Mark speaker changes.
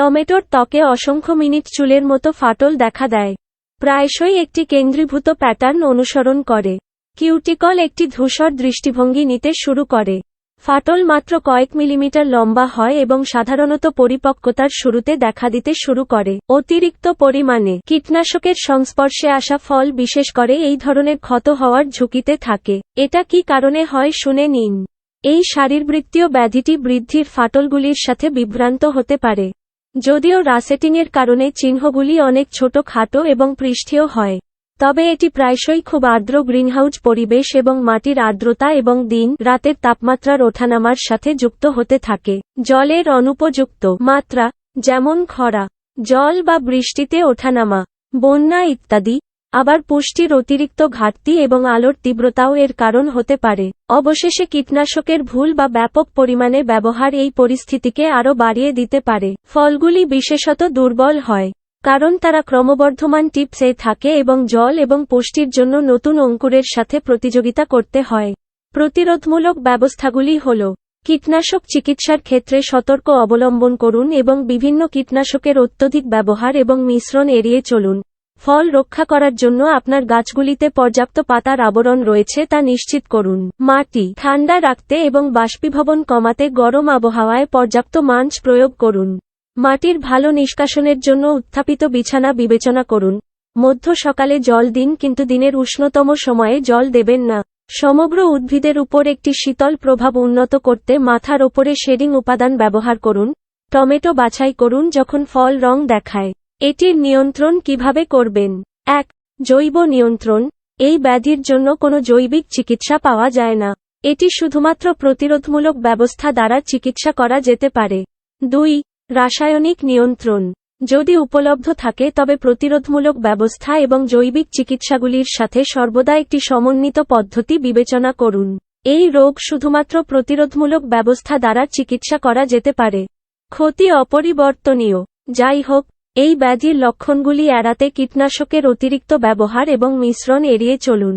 Speaker 1: টমেটোর ত্বকে অসংখ্য মিনিট চুলের মতো ফাটল দেখা দেয়। প্রায়শই একটি কেন্দ্রীভূত প্যাটার্ন অনুসরণ করে। কিউটিকল একটি ধূসর দৃষ্টিভঙ্গি নিতে শুরু করে। ফাটল মাত্র কয়েক মিলিমিটার লম্বা হয় এবং সাধারণত পরিপক্কতার শুরুতে দেখা দিতে শুরু করে। অতিরিক্ত পরিমাণে কীটনাশকের সংস্পর্শে আসা ফল বিশেষ করে এই ধরনের ক্ষত হওয়ার ঝুঁকিতে থাকে। এটা কি কারণে হয় শুনে নিন। এই শারীরবৃত্তীয় ব্যাধিটি বৃদ্ধির ফাটলগুলির সাথে বিভ্রান্ত হতে পারে। যদিও রাসেটিংয়ের কারণে চিহ্নগুলি অনেক ছোট, খাটো এবং পৃষ্ঠীয় হয়। তবে এটি প্রায়শই খুব আর্দ্র গ্রিনহাউজ পরিবেশ এবং মাটির আর্দ্রতা এবং দিন, রাতের তাপমাত্রার ওঠানামার সাথে যুক্ত হতে থাকে। জলের অনুপযুক্ত মাত্রা, যেমন খরা, জল বা বৃষ্টিতে ওঠানামা, বন্যা ইত্যাদি আবার পুষ্টির অতিরিক্ত ঘাটতি এবং আলোর তীব্রতাও এর কারণ হতে পারে। অবশেষে কীটনাশকের ভুল বা ব্যাপক পরিমাণে ব্যবহার এই পরিস্থিতিকে আরও বাড়িয়ে দিতে পারে। ফলগুলি বিশেষত দুর্বল হয়, কারণ তারা ক্রমবর্ধমান টিপসে থাকে এবং জল এবং পুষ্টির জন্য নতুন অঙ্কুরের সাথে প্রতিযোগিতা করতে হয়। প্রতিরোধমূলক ব্যবস্থাগুলি হল, কীটনাশক চিকিৎসার ক্ষেত্রে সতর্ক অবলম্বন করুন এবং বিভিন্ন কীটনাশকের অত্যধিক ব্যবহার এবং মিশ্রণ এড়িয়ে চলুন। ফল রক্ষা করার জন্য আপনার গাছগুলিতে পর্যাপ্ত পাতার আবরণ রয়েছে তা নিশ্চিত করুন। মাটি ঠান্ডা রাখতে এবং বাষ্পীভবন কমাতে গরম আবহাওয়ায় পর্যাপ্ত মাঞ্চ প্রয়োগ করুন। মাটির ভালো নিষ্কাশনের জন্য উত্থাপিত বিছানা বিবেচনা করুন। মধ্য সকালে জল দিন কিন্তু দিনের উষ্ণতম সময়ে জল দেবেন না। সমগ্র উদ্ভিদের উপর একটি শীতল প্রভাব উন্নত করতে মাথার ওপরে শেডিং উপাদান ব্যবহার করুন। টমেটো বাছাই করুন যখন ফল রং দেখায়। এটির নিয়ন্ত্রণ কীভাবে করবেন? এক, জৈব নিয়ন্ত্রণ। এই ব্যাধির জন্য কোনো জৈবিক চিকিৎসা পাওয়া যায় না। এটি শুধুমাত্র প্রতিরোধমূলক ব্যবস্থা দ্বারা চিকিৎসা করা যেতে পারে। দুই, রাসায়নিক নিয়ন্ত্রণ। যদি উপলব্ধ থাকে, তবে প্রতিরোধমূলক ব্যবস্থা এবং জৈবিক চিকিৎসাগুলির সাথে সর্বদা একটি সমন্বিত পদ্ধতি বিবেচনা করুন। এই রোগ শুধুমাত্র প্রতিরোধমূলক ব্যবস্থা দ্বারা চিকিৎসা করা যেতে পারে। ক্ষতি অপরিবর্তনীয়। যাই হোক এই ব্যাধির লক্ষণগুলি এড়াতে কীটনাশকের অতিরিক্ত ব্যবহার এবং মিশ্রণ এড়িয়ে চলুন।